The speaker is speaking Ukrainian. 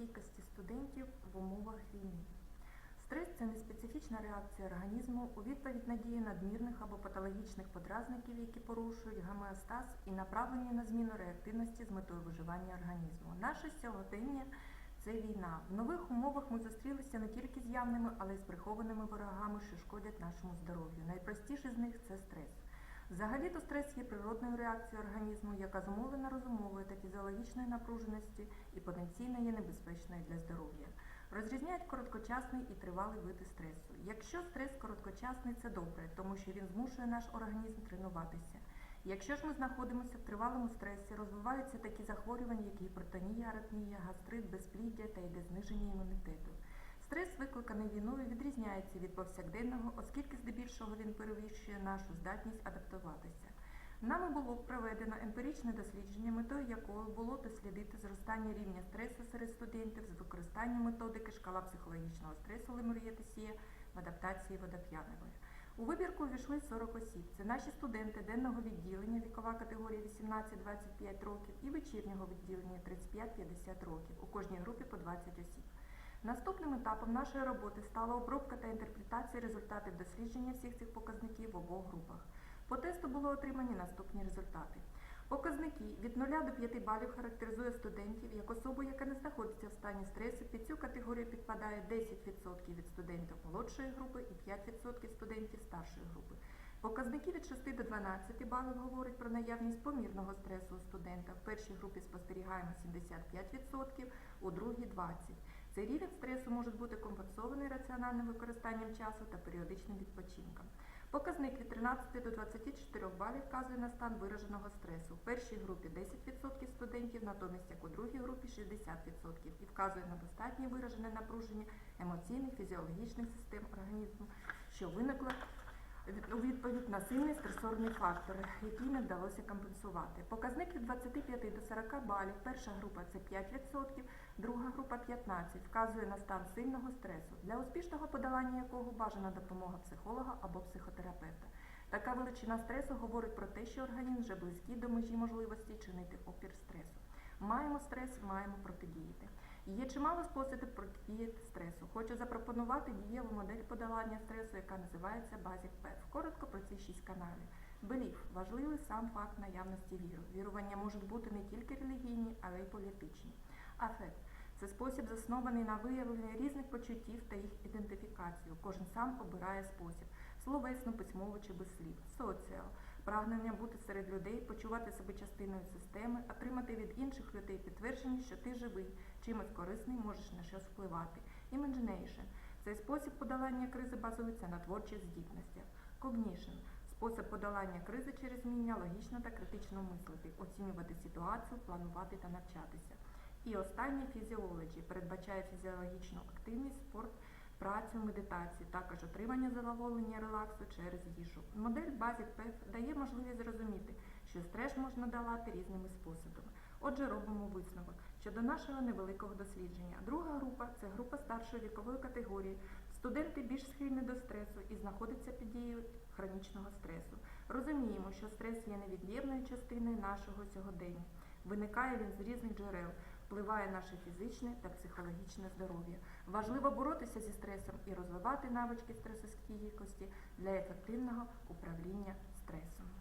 стійкості студентів в умовах війни. Стрес це не специфічна реакція організму у відповідь на дії надмірних або патологічних подразників, які порушують гомеостаз і направлені на зміну реактивності з метою виживання організму. Наше сьогодення це війна. В нових умовах ми зустрілися не тільки з явними, але й з прихованими ворогами, що шкодять нашому здоров'ю. Найпростіший з них це стрес. Взагалі-то стрес є природною реакцією організму, яка зумовлена розумовою та фізіологічною напруженості і потенційно є небезпечною для здоров'я. Розрізняють короткочасний і тривалий види стресу. Якщо стрес короткочасний, це добре, тому що він змушує наш організм тренуватися. Якщо ж ми знаходимося в тривалому стресі, розвиваються такі захворювання, як гіпертонія, аритмія, гастрит, безпліддя та йде зниження імунітету. Війною, відрізняється від повсякденного, оскільки здебільшого він перевищує нашу здатність адаптуватися. Нами було проведено емпіричне дослідження, метою якого було дослідити зростання рівня стресу серед студентів з використанням методики шкала психологічного стресу Лемур'є Тесіє в адаптації водоп'янової. У вибірку увійшли 40 осіб. Це наші студенти денного відділення, вікова категорія 18-25 років і вечірнього відділення 35-50 років. У кожній групі по 20 осіб. Наступним етапом нашої роботи стала обробка та інтерпретація результатів дослідження всіх цих показників в обох групах. По тесту були отримані наступні результати. Показники від 0 до 5 балів характеризує студентів як особу, яка не знаходиться в стані стресу. Під цю категорію підпадає 10% від студентів молодшої групи і 5% студентів старшої групи. Показники від 6 до 12 балів говорять про наявність помірного стресу у студента. В першій групі спостерігаємо 75%, у другій 20%. Цей рівень стресу може бути компенсований раціональним використанням часу та періодичним відпочинком. Показник від 13 до 24 балів вказує на стан вираженого стресу. В першій групі 10% студентів, натомість як у другій групі 60% і вказує на достатнє виражене напруження емоційних, фізіологічних систем організму, що виникло у відповідь на сильні стресорні фактори, які не вдалося компенсувати. Показник від 25 до 40 балів. Перша група це 5%, друга група 15%, вказує на стан сильного стресу, для успішного подолання якого бажана допомога психолога або психотерапевта. Така величина стресу говорить про те, що організм вже близький до межі можливості чинити опір стресу. Маємо стрес, маємо протидіяти. Є чимало способів протидіяти стресу. Хочу запропонувати дієву модель подолання стресу, яка називається Basic PEF. Коротко про ці шість каналів. Белів важливий сам факт наявності віри. Вірування можуть бути не тільки релігійні, але й політичні. Афект це спосіб заснований на виявленні різних почуттів та їх ідентифікацію. Кожен сам обирає спосіб словесно, письмово чи без слів. Соціал прагнення бути серед людей, почувати себе частиною системи, отримати від інших людей підтвердження, що ти живий, чимось корисний, можеш на щось впливати. Imagination – цей спосіб подолання кризи базується на творчих здібностях. Cognition – спосіб подолання кризи через вміння логічно та критично мислити, оцінювати ситуацію, планувати та навчатися. І останнє фізіологі передбачає фізіологічну активність, спорт, працю, медитацію, також отримання задоволення, релаксу через їжу. Модель Basic PEF дає можливість зрозуміти, що стрес можна долати різними способами. Отже, робимо висновок щодо нашого невеликого дослідження. Друга група це група старшої вікової категорії. Студенти більш схильні до стресу і знаходяться під дією хронічного стресу. Розуміємо, що стрес є невід'ємною частиною нашого сьогодення. Виникає він з різних джерел, впливає наше фізичне та психологічне здоров'я. Важливо боротися зі стресом і розвивати навички стресостійкості для ефективного управління стресом.